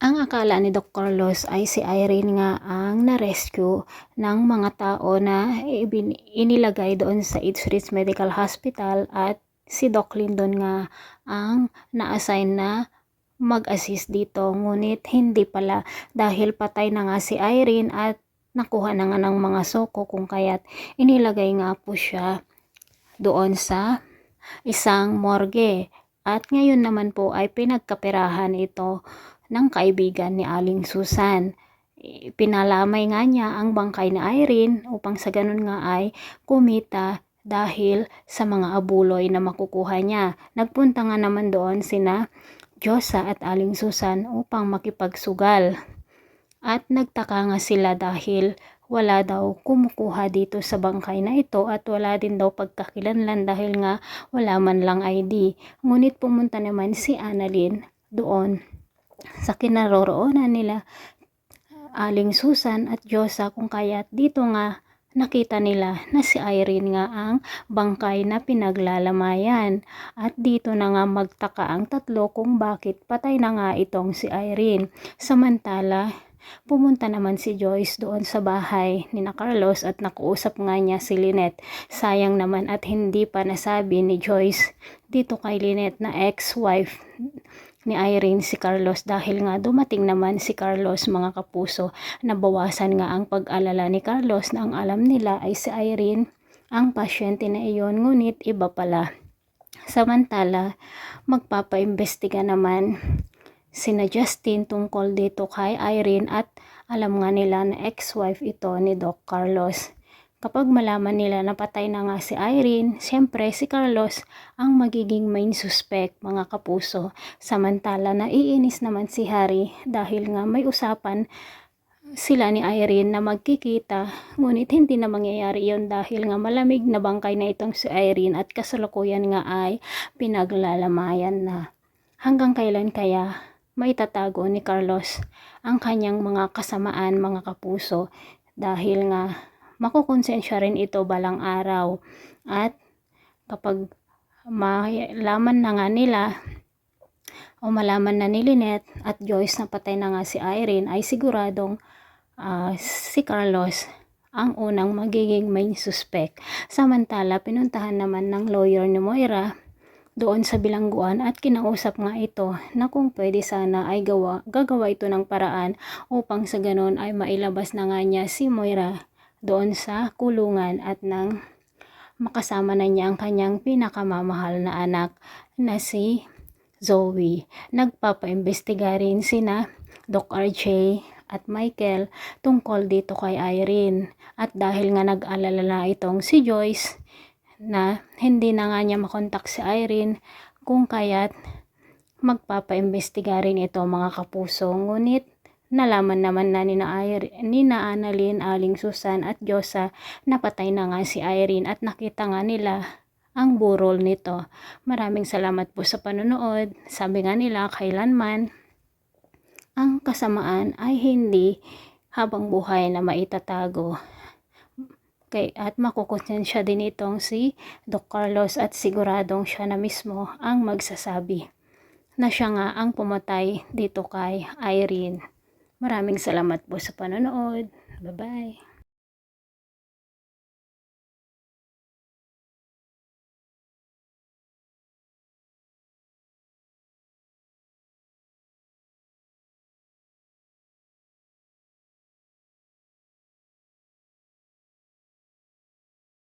Ang akala ni Doc Carlos ay si Irene nga ang na-rescue ng mga tao na inilagay doon sa Ridge Medical Hospital at si Doc Lindon nga ang na-assign na mag-assist dito. Ngunit hindi pala dahil patay na nga si Irene at nakuha na nga ng mga soko kung kaya't inilagay nga po siya doon sa isang morgue. At ngayon naman po ay pinagkaperahan ito ng kaibigan ni Aling Susan. Eh, Pinalamay nga niya ang bangkay ni Irene upang sa ganun nga ay kumita dahil sa mga abuloy na makukuha niya. Nagpunta nga naman doon sina Diyosa at Aling Susan upang makipagsugal. At nagtaka nga sila dahil wala daw kumukuha dito sa bangkay na ito at wala din daw pagkakilanlan dahil nga wala man lang ID. Ngunit pumunta naman si Annalyn doon sa kinaroroonan nila Aling Susan at Diyosa kung kaya't dito nga nakita nila na si Irene nga ang bangkay na pinaglalamayan. At dito na nga magtaka ang tatlo kung bakit patay na nga itong si Irene. Samantala, pumunta naman si Joyce doon sa bahay ni na Carlos at nakuusap nga niya si Lynette. Sayang naman at hindi pa nasabi ni Joyce dito kay Lynette na ex-wife ni Irene si Carlos dahil nga dumating naman si Carlos mga kapuso nabawasan nga ang pag-alala ni Carlos na ang alam nila ay si Irene ang pasyente na iyon ngunit iba pala. Samantala, magpapaimbestiga naman sina Justin tungkol dito kay Irene at alam nga nila na ex-wife ito ni Doc Carlos. Kapag malaman nila na patay na nga si Irene, siyempre si Carlos ang magiging main suspect mga kapuso. Samantala naiinis naman si Harry dahil nga may usapan sila ni Irene na magkikita ngunit hindi na mangyayari yon dahil nga malamig na bangkay na itong si Irene at kasalukuyan nga ay pinaglalamayan na. Hanggang kailan kaya maitatago ni Carlos ang kanyang mga kasamaan mga kapuso dahil nga makukonsensya rin ito balang araw at kapag malaman na nga nila o malaman na ni Lynette at Joyce na patay na nga si Irene ay siguradong ah, si Carlos ang unang magiging main suspect. Samantala, pinuntahan naman ng lawyer ni Moira doon sa bilangguan at kinausap nga ito na kung pwede sana ay gawa, gagawa ito ng paraan upang sa ganon ay mailabas na nga niya si Moira doon sa kulungan at nang makasama na niya ang kanyang pinakamamahal na anak na si Zoe. Nagpapaimbestiga rin sina Doc RJ at Michael tungkol dito kay Irene. At dahil nga nag-alala na itong si Joyce na hindi na nga niya makontak si Irene kung kaya't magpapaimbestiga rin ito mga kapuso. Ngunit nalaman naman na ni na, Irene, ni na Annalyn, Aling Susan at Diyosa na patay na nga si Irene at nakita nga nila ang burol nito. Maraming salamat po sa panonood. Sabi nga nila, kailanman ang kasamaan ay hindi habang buhay na maitatago. Kay, at makukonsensya din itong si Doc Carlos at siguradong siya na mismo ang magsasabi na siya nga ang pumatay dito kay Irene. Maraming salamat po sa panonood. Bye-bye.